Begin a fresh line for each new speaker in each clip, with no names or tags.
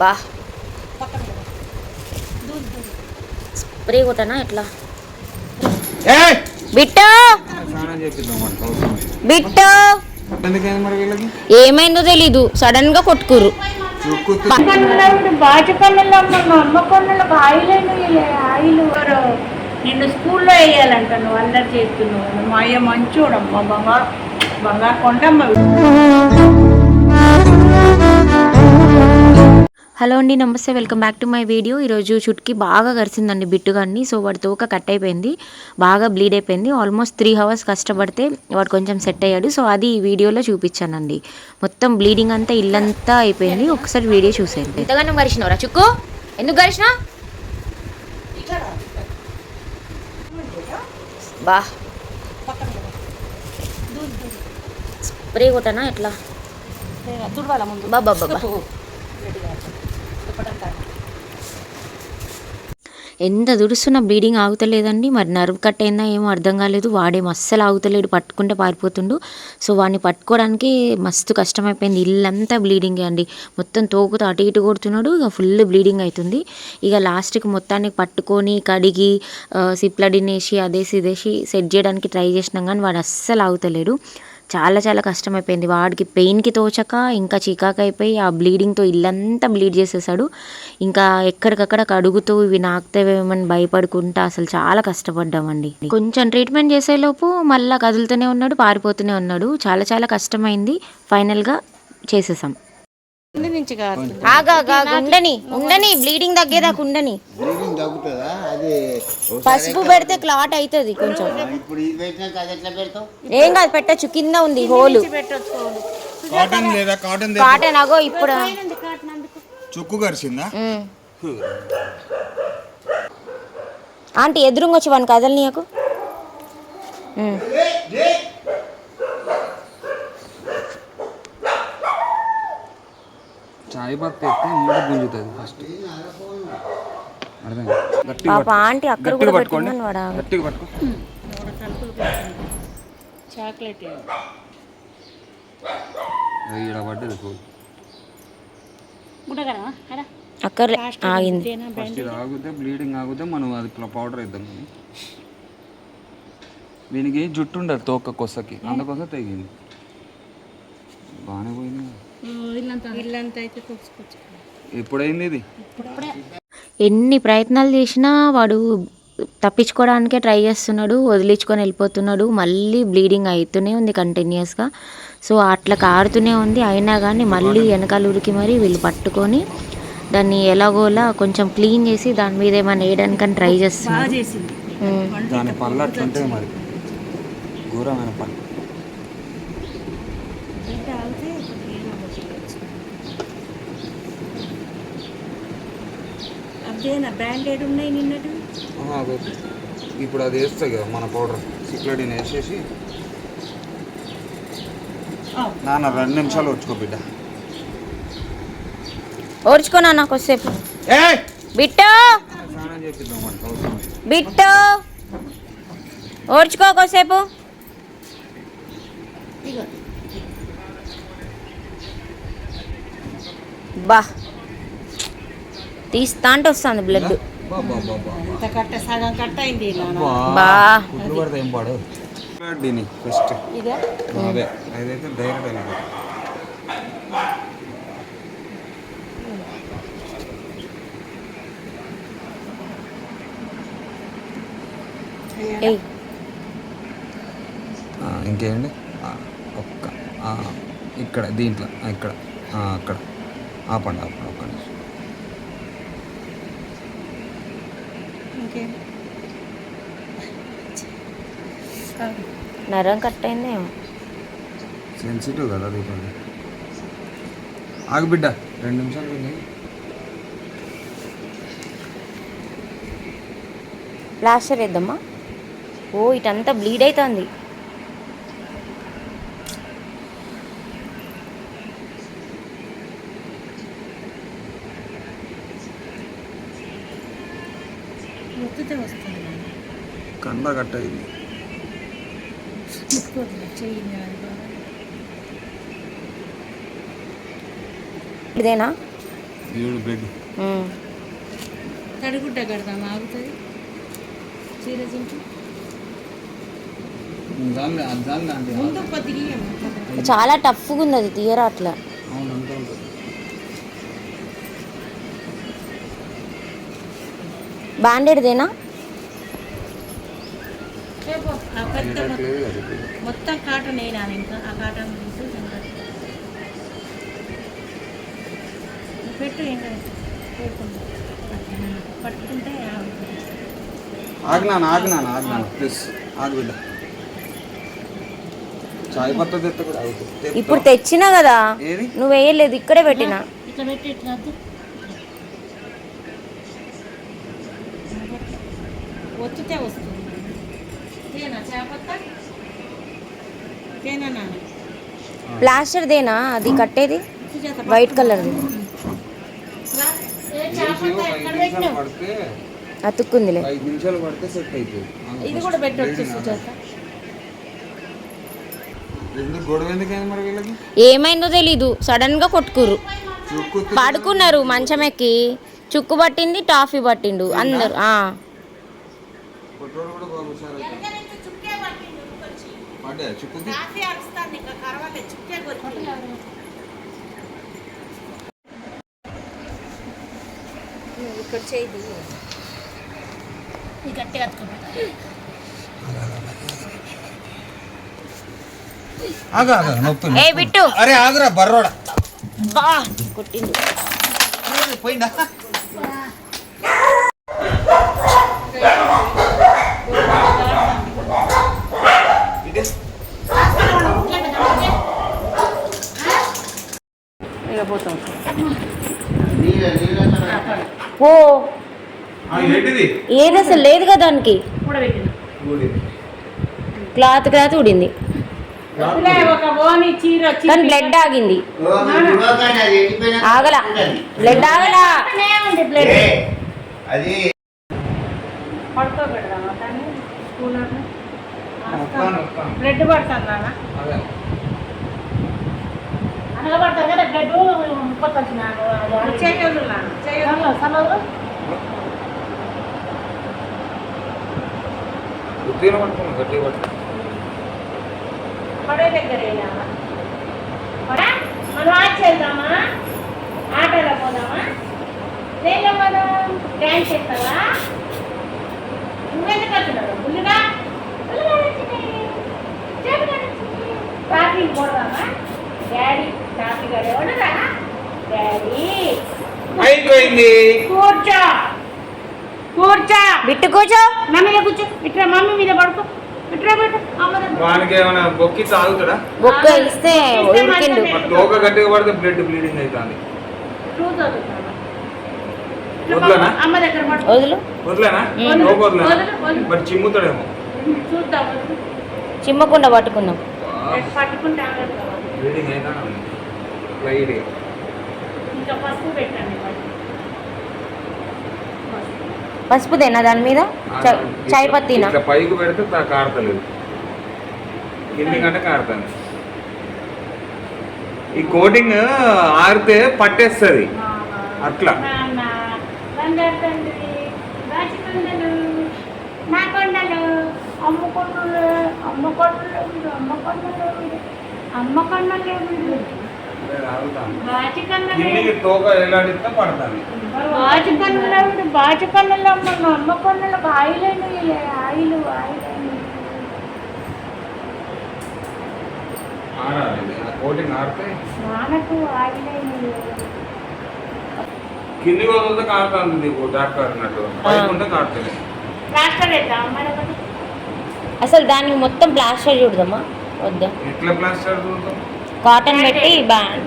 బా. స్ప్రే కొట్టనా ఎట్లా? బిట్టు! ఏమైందో తెలీదు.
సడన్గా ఆయిల్? నిన్ను స్కూల్లో వేయాలంట నువ్వు అందరు చేస్తున్నావు మా అయ్య మంచోడమ్మ బంగారు బంగారు కొండమ్మ.
హలో అండి నమస్తే. Welcome back to my video. ఈరోజు చుట్కి బాగా కరిసిందండి బిట్టుగాన్ని సో వాడి తోక కట్ అయిపోయింది. బాగా బ్లీడ్ అయిపోయింది. ఆల్మోస్ట్ త్రీ అవర్స్ కష్టపడితే వాడు కొంచెం సెట్ అయ్యాడు. సో అది ఈ వీడియోలో చూపించానండి. మొత్తం బ్లీడింగ్ అంతా ఇల్లంతా అయిపోయింది. ఒకసారి వీడియో చూసేయండి. ఎంతగానో కరిచినవరా చుక్కు? ఎందుకు కరిచినా బా. స్ప్రే కొట్టనా ఎట్లా?
తుడవాల ముందు?
చెప్పడం ఎంత దుడుస్తున్నా బ్లీడింగ్ ఆగుతలేదండి. మరి నర్వ్ కట్ అయిందా ఏమో అర్థం కాలేదు. వాడేమో అస్సలు ఆగుతలేడు పట్టుకుంటే పారిపోతుండు. సో వాడిని పట్టుకోవడానికి మస్తు కష్టమైపోయింది. ఇల్లంతా బ్లీడింగ్ అండి. మొత్తం తోకుతో అటు ఇటు కొడుతున్నాడు. ఇక ఫుల్ బ్లీడింగ్ అవుతుంది ఇక లాస్ట్కి మొత్తాన్ని పట్టుకొని కడిగి సిప్లడినేసి అదేసి ఇదేసి సెట్ చేయడానికి ట్రై చేసినాం కానీ వాడు అస్సలు ఆగుతలేడు. చాలా చాలా కష్టమైపోయింది. వాడికి పెయిన్కి తోచక ఇంకా చికాకు అయిపోయి ఆ బ్లీడింగ్తో ఇల్లంతా బ్లీడ్ చేసేసాడు. ఇంకా ఎక్కడికక్కడ కడుగుతూ ఇవి నాకుతావేమని భయపడుకుంటా అసలు చాలా కష్టపడ్డామండి. కొంచెం ట్రీట్మెంట్ చేసేలోపు మళ్ళీ కదులుతూనే ఉన్నాడు పారిపోతూనే ఉన్నాడు. చాలా చాలా కష్టమైంది. ఫైనల్గా చేసేసాం.
నుంచి కాదు
ఆగా ఉండని ఉండని బ్లీడింగ్ తగ్గేదాకా ఉండని.
బ్లీడింగ్ తగ్గుతుందా? అది ఒకసారి
పసుపు పెడితే క్లాట్ అవుతుంది కొంచెం.
ఇప్పుడు ఇది పెట్టినాక అది ఎట్లా పెడతావు?
ఏం కాదు పెట్టచ్చు. కింద ఉంది హోలు.
కాటన్ లేదా? కాటన్
కాటన్ అగో ఇప్పుడు.
చుక్కు కరిసిందా
ఉమ్. ఆంటీ ఎదురుంగా వచ్చి వాని కదలు నీకు?
ఎత్తే మూడు గుంజుతుంది ఫస్ట్ అర్థం.
ఆంటీ అక్కడ కూడా
పట్టుకోండి.
పెట్టిందని వాడా
గట్టిగా పట్టుకో.
చాక్లెట్
పడ్డది ఫుల్
గుడగరా అడా
అక్కడ ఆగింది.
ఫస్ట్ ఇది ఆగితే బ్లీడింగ్ ఆగితే మనం అది పౌడర్ కానీ. దీనికి జుట్టు ఉండదు తోక కొసకి. అందుకోసం తెగింది. బాగానే పోయింది.
ఇల్లంతా. ఇల్లంతా అయితే చూసుకోవచ్చు
ఎప్పుడైంది ఇది?
ఎన్ని ప్రయత్నాలు చేసినా వాడు తప్పించుకోవడానికే ట్రై చేస్తున్నాడు వదిలించుకొని వెళ్ళిపోతున్నాడు మళ్ళీ బ్లీడింగ్ అవుతూనే ఉంది కంటిన్యూస్గా. సో అట్లా కారుతూనే ఉంది. అయినా కానీ మళ్ళీ వెనకాల ఉరికి మరి వీళ్ళు పట్టుకొని దాన్ని ఎలాగోలా కొంచెం క్లీన్ చేసి దాని మీద ఏమైనా వేయడానికని ట్రై చేస్తున్నారు.
ఘోరమైన
అదేనా బ్రాండెడ్ ఉన్నాయి నిన్నటి.
ఇప్పుడు అది వేస్తాయి కదా మన పౌడర్. సిక్లడిన్ వేసేసి. నాన్న రెండు నిమిషాలు వచ్చుకో బిడ్డ.
ఓర్చుకో నాన్న కొద్దిసేపు. బిట్టు! బిట్టు! ఓర్చుకో కొద్దిసేపు. బా. తీస్తా అంటే వస్తుంది బ్లడ్
ఫస్ట్ అదే. అదైతే డైరెక్ట్ వెళ్ళిపోతుంది ఆ, ఒక్క ఆ, ఇక్కడ దీంట్లో ఇక్కడ ఆ, అక్కడ. ఆపండి ఆపండి ఒక్క నిమిషం.
నరం కట్ అయిందేమో.
సెన్సిటివ్ కదా ఆగు బిడ్డ రెండు నిమిషాలు
ప్లాస్టర్ వేద్దామా? ఓ ఇటంతా బ్లీడ్ అవుతుంది
ముత్తుతే వస్తుంది నాన్న
కండ
ఇదేనా?
ఏడు బ్లడ్
ఉమ్.
తడిగుడ్డ కడదాం ఆగుతుంది. చీర ముందు
చాలా టఫ్గా ఉంది అది తీయరా అట్లా
అవును అంతా ఉంటుంది
బ్యాండెడ్దేనా?
మొత్తం- కాటన్ వేయనా ఇంకా? ఆ కాటన్ తీసి సంగతి. పెట్టు ఏం కాదు పెట్టుకుంటా. పట్టుకుంటే ఆగుతుంది.
ఆగినాను ఆగినాను ఆగినాను ప్లీజ్ ఆగు బిడ్డ. చాయ్ పత్త తెత్త కూడా. ఆగుతుంది
ఇప్పుడు తెచ్చినా కదా. నువ్వు వేయలేదు ఇక్కడే పెట్టినా.
ఇట్లా పెట్టి ఇట్లా వద్దు. ఒత్తితే వస్తుంది. తేనా చేపత్త? తేనా నాన్న?
ప్లాస్టర్దేనా అది కట్టేది? వైట్ కలర్ది అతుక్కుందిలే.
ఐదు నిమిషాలు పడితే సెట్ అవుతుంది
ఇది కూడా పెట్టొచ్చు సుజాత.
ఎందుకు గొడవ ఎందుకైంది మరి వీళ్ళకి?
ఏమైందో తెలీదు. సడన్గా కొట్టుకుర్రు.
చుక్కు
పడుకున్నారు మంచం ఎక్కి. చుక్కు పట్టింది టాఫీ పట్టిండు. అందరు
కొట్టోడు కూడా బాగా హుషారు అవుతాడు. పడ్డా?
కాఫీ అరుస్తాను ఇంకా చుక్కే కొట్టి
ఇక్కడ చేయదు ఏ బిట్టు.
అరే ఆగురా బర్రోడా.
బా కొట్టిండు.
పోయిందా
ఇక పోతాం
నీళ్ళ నీళ్ళ
ఓ ఏది అసలు లేదుగా దానికి.
కూడా పెట్టిన
క్లాత్ క్లాత్ ఉడింది
వచ్చి
కానీ బ్లడ్ ఆగింది. ఆగలా. బ్లడ్ ఆగలా.
ఉంది బ్లడ్.
అది
వస్తాను.
బ్లడ్ పడుతుంది నాన్న. అనగబడతాం కదా బ్లడ్ ముప్పొచ్చిన
ఉత్తీర్ణ పట్టుకున్నా గట్టిగా పట్టుకున్నా
పడే దగ్గర మనం ఆచి వెళ్దామా? ఆటోలో పోదామా? దేనిలో పోదాం? డ్యాన్స్ చేస్తావా? నువ్వెందుకు వస్తున్నావు? బుల్లిగా? ట్రాఫిక్ పోదామా? Daddy daddy.
అయిపోయింది
కూర్చో. కూర్చో.
బిట్టు కూర్చో.
నా మీద కూర్చో. ఇట్లా మమ్మీ మీద పడుకో. ఇట్లా పెట్టు.
వానికి ఏమైనా బొక్కి తాగుతాడా?
బొక్క ఇస్తే ఉరికిండు
మరి తోక గట్టిగా పడితే బ్లడ్ బ్లీడింగ్ అవుతుంది. వదలనా?
అమ్మ దగ్గర పడుకో.
వదులు.
వదిలేనా. మరి చిమ్ముతాడేమో.
చూద్దాం.
చిమ్మకుండా పట్టుకుందాం.
పట్టుకుంటే.
బ్లీడింగ్
ఇంకా పసుపు పెట్టండి.
పసుపుదేనా దాని మీద చ- చాయ్ పత్తినా
ఇట్లా పైకి పెడితే కారతలేదు కింది కంటే కారుతుంది ఈ కోటింగ్ ఆరితే పట్టేస్తుంది అట్లా.
నాన్న, బంగారు తండ్రి, అమ్మ బాచి బాచి ఆయిలేను ఆయిలు
కోటింగ్ ఆడితే
నాన్నకు ఆయిలేను
కింది వదిలితే నీకు డాక్టర్ అన్నట్టు. పైకి ఉంటే
అసలు దానికి మొత్తం ప్లాస్టర్ చూడదామా వద్దా?
ఎట్లా ప్లాస్టర్ చూద్దాం?
కాటన్ పెట్టి బ్యాండ్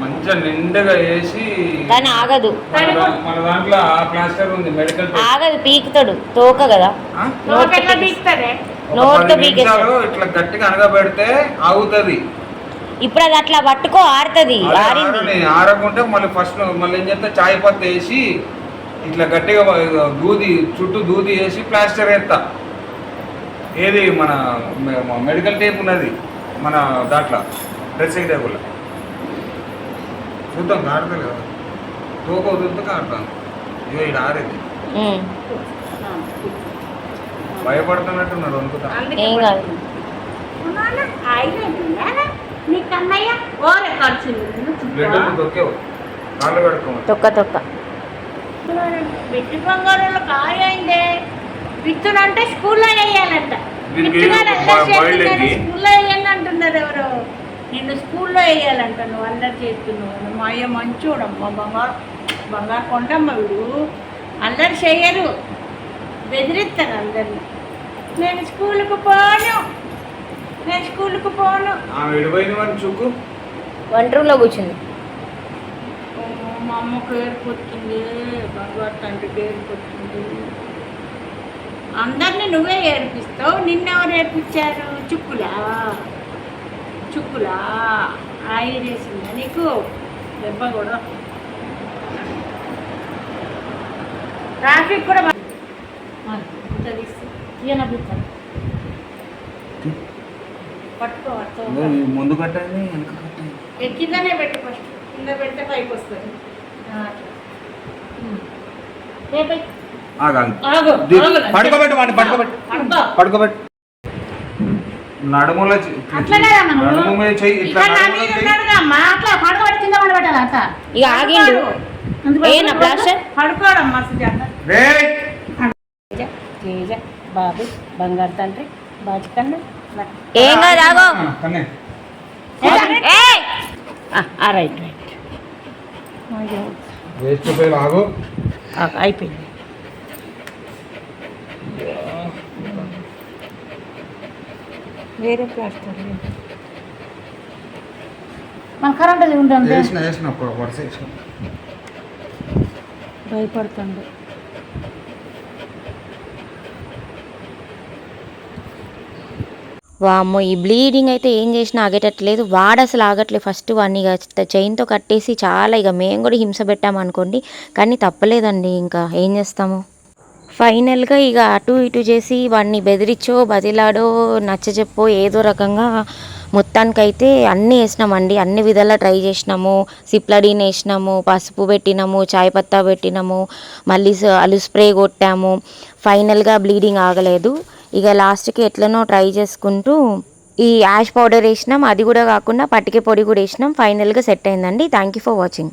మంచిగా నిండుగా వేసి
కానీ ఆగదు.
మన దాంట్లో ఆ ప్లాస్టర్ ఉంది మెడికల్ టేప్.
ఆగదు పీకుతాడు తోక కదా. నోట్తో పీకేస్తాడు.
ఇట్లా గట్టిగా అనగబెడితే ఆగుతుంది.
ఇప్పుడు అది అట్లా పట్టుకో ఆరుతుంది ఆరింది.
ఆరకుంటే మళ్ళీ ఫస్ట్ మళ్ళీ ఏం చేస్తే? చాయ్ పత్తి వేసి ఇట్లా గట్టిగా దూది చుట్టూ దూది వేసి ప్లాస్టర్ వేస్తా. ఏది మన మె- మెడికల్ టేప్ ఉన్నది. మన దాంట్లో డ్రెస్సింగ్ టేబుల్ చూద్దాం కాడతలేదు కదా. తోక వదిలితే కారుతాను ఇగో ఇక్కడ ఆరేది.
ఉమ్.
భయపడుతున్నట్టున్నారు అనుకుంటా.
ఏం కాదు. తొక్క తొక్క.
బిట్టి బంగారంలో కాయ అయిందే. విత్తునంటే స్కూల్లో వేయాలంట. నిన్ను స్కూల్లో వేయాలంట నువ్వు అల్లరి చేస్తున్నావు. మా అయ్య మంచోడమ్మ బంగారు బంగారు కొండమ్మ వీడు. అల్లరి చేయరు. బెదిరిస్తారు అందరిని. నేను స్కూల్కి పోను. నేను స్కూల్కి పోను.
చుక్కు
వంట రూమ్లో కూర్చుంది.
ఓ, మా అమ్మకు ఏర్పడుతుంది బంగారు తండ్రికి ఏర్పడుతుంది అందరినీ నువ్వే ఏర్పిస్తావు నిన్నెవరు ఏర్పించారు చుక్కులా? చుక్కులా? ఆయిల్ వేసిందా నీకు? దెబ్బ కూడా. ట్రాఫిక్ కూడా ఇంత తీసి ఈయన
ముందు కట్టండి
కిందనే పెట్టు ఫస్ట్ కింద పెడితే పైకి వస్తుంది.
పడుకోబెట్టు పడుకోబెట్టు.
పడుకో.
పడుకోబెట్టు. నడుములో. నడుము మీద చెయ్యి ఇట్లా.
ఇక ఆగిండు. ఏ నా ప్లాస్టర్?
తేజ, బాబు బంగారు తండ్రి బాచుకండి
ఏం కాదు ఆగో.
ఆ, కన్నే.
ఏయ్!
Right right. అయిపోయింది. వేరే ప్లాస్టర్ మన కరెంట్ అది ఉంటుంది
వేసిన వేసిన ఒక వరుస వేసిన.
భయపడుతుంది
వామ్మో ఈ బ్లీడింగ్ అయితే ఏం చేసినా ఆగేటట్లేదు. వాడు అసలు ఆగట్లేదు. ఫస్ట్ వాడిని ఇక చైన్తో కట్టేసి చాలా ఇక మేము కూడా హింస పెట్టామనుకోండి. కానీ తప్పలేదండి ఇంకా. ఏం చేస్తాము? ఫైనల్గా ఇక అటు ఇటు చేసి వాడిని బెదిరించో బదిలాడో నచ్చజెప్పో ఏదో రకంగా మొత్తానికైతే అన్నీ వేసినామండి. అన్ని విధాలా ట్రై చేసినాము. సిప్లడీన్ వేసినాము పసుపు పెట్టినాము చాయ్ పత్తా పెట్టినాము మళ్ళీ అలు స్ప్రే కొట్టాము. ఫైనల్గా బ్లీడింగ్ ఆగలేదు. ఇక లాస్ట్కి ఎట్లనో ట్రై చేసుకుంటూ ఈ యాష్ పౌడర్ వేసినాం. అది కూడా కాకుండా పట్టిక పొడి కూడా వేసినాం. ఫైనల్గా సెట్ అయిందండి. Thank you for watching.